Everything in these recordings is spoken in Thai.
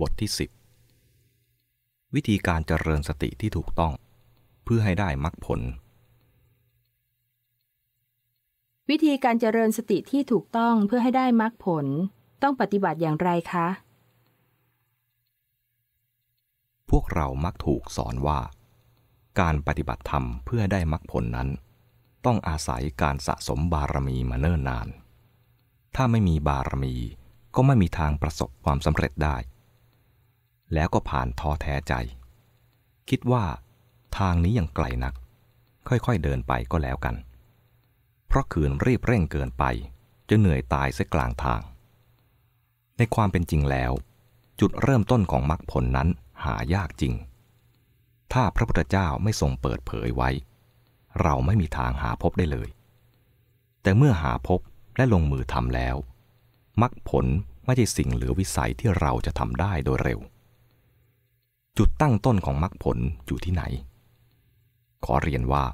บทที่ 10 วิธีการเจริญสติที่ถูกต้อง เพื่อให้ได้มรรคผล วิธีการเจริญสติที่ถูกต้องเพื่อให้ได้มรรคผล ต้องปฏิบัติอย่างไรคะ พวกเรามักถูกสอนว่า การปฏิบัติธรรมเพื่อได้มรรคผลนั้น ต้องอาศัยการสะสมบารมีมาเนิ่นนาน ถ้าไม่มีบารมีก็ไม่มีทางประสบความสำเร็จได้ แล้วก็ผ่านท้อแท้ใจ คิดว่าทางนี้ยังไกลนัก ค่อยๆเดินไปก็แล้วกัน เพราะขืนรีบเร่งเกินไปจะเหนื่อยตายเสียกลางทาง ในความเป็นจริงแล้ว จุดเริ่มต้นของมรรคผลนั้นหายากจริง ถ้าพระพุทธเจ้าไม่ทรงเปิดเผยไว้ เราไม่มีทางหาพบได้เลย แต่เมื่อหาพบและลงมือทำแล้วมรรคผลไม่ใช่สิ่งเหลือวิสัยที่เราจะทำได้โดยเร็ว จุดตั้งต้นของมรรคผลอยู่ที่ไหน ขอเรียนว่า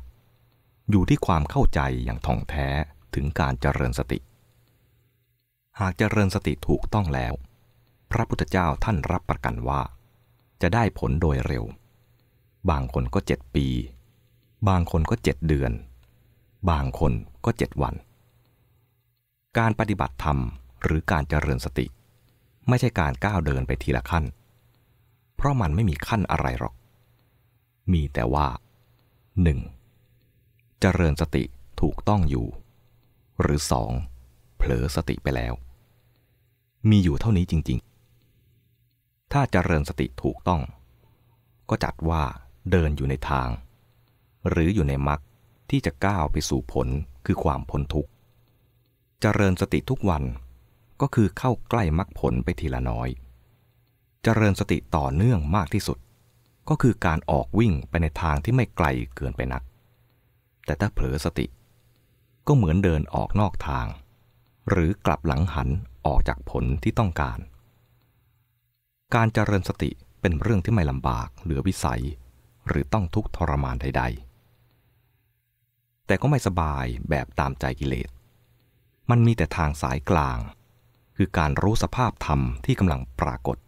อยู่ที่ความเข้าใจอย่างท่องแท้ถึงการเจริญสติ หากเจริญสติถูกต้องแล้ว พระพุทธเจ้าท่านรับประกันว่า จะได้ผลโดยเร็ว บางคนก็เจ็ดปี บางคนก็เจ็ดเดือน บางคนก็เจ็ดวัน การปฏิบัติธรรมหรือการเจริญสติ ไม่ใช่การก้าวเดินไปทีละขั้น เพราะมันไม่มีขั้นอะไรหรอก มีแต่ว่า 1. เจริญสติถูกต้องอยู่ หรือ 2. เผลอสติไปแล้ว มีอยู่เท่านี้จริง ๆ ถ้าเจริญสติถูกต้อง ก็จัดว่าเดินอยู่ในทาง หรืออยู่ในมรรคที่จะก้าวไปสู่ผลคือความพ้นทุกข์ เจริญสติทุกวันก็คือเข้าใกล้มรรคผลไปทีละน้อย เจริญสติต่อเนื่องมากที่สุด ก็คือการออกวิ่งไปในทางที่ไม่ไกลเกินไปนัก แต่ถ้าเผลอสติ ก็เหมือนเดินออกนอกทาง หรือกลับหลังหันออกจากผลที่ต้องการ การเจริญสติเป็นเรื่องที่ไม่ลำบากเหลือวิสัย หรือต้องทุกข์ทรมานใด ๆ แต่ก็ไม่สบายแบบตามใจกิเลส มันมีแต่ทางสายกลาง คือการรู้สภาพธรรมที่กำลังปรากฏ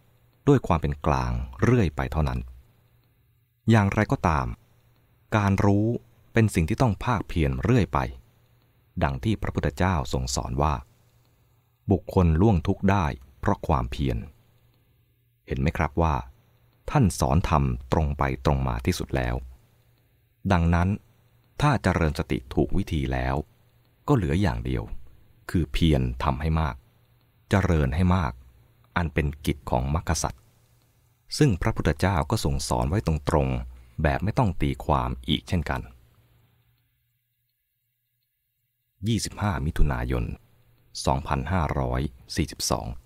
ด้วยความเป็นกลางเรื่อยไปเท่านั้น อย่างไรก็ตาม การรู้เป็นสิ่งที่ต้องภาคเพียรเรื่อยไป ดังที่พระพุทธเจ้าทรงสอนว่า บุคคลล่วงทุกข์ได้เพราะความเพียร เห็นไหมครับว่า ท่านสอนธรรมตรงไปตรงมาที่สุดแล้ว ดังนั้นถ้าเจริญสติถูกวิธีแล้ว ก็เหลืออย่างเดียว คือเพียรทำให้มากเจริญให้มาก อันเป็นกิจของมรรคสัตว์ซึ่งพระพุทธเจ้าก็ทรงสอนไว้ตรงๆ แบบไม่ต้องตีความอีกเช่นกัน 25 มิถุนายน 2542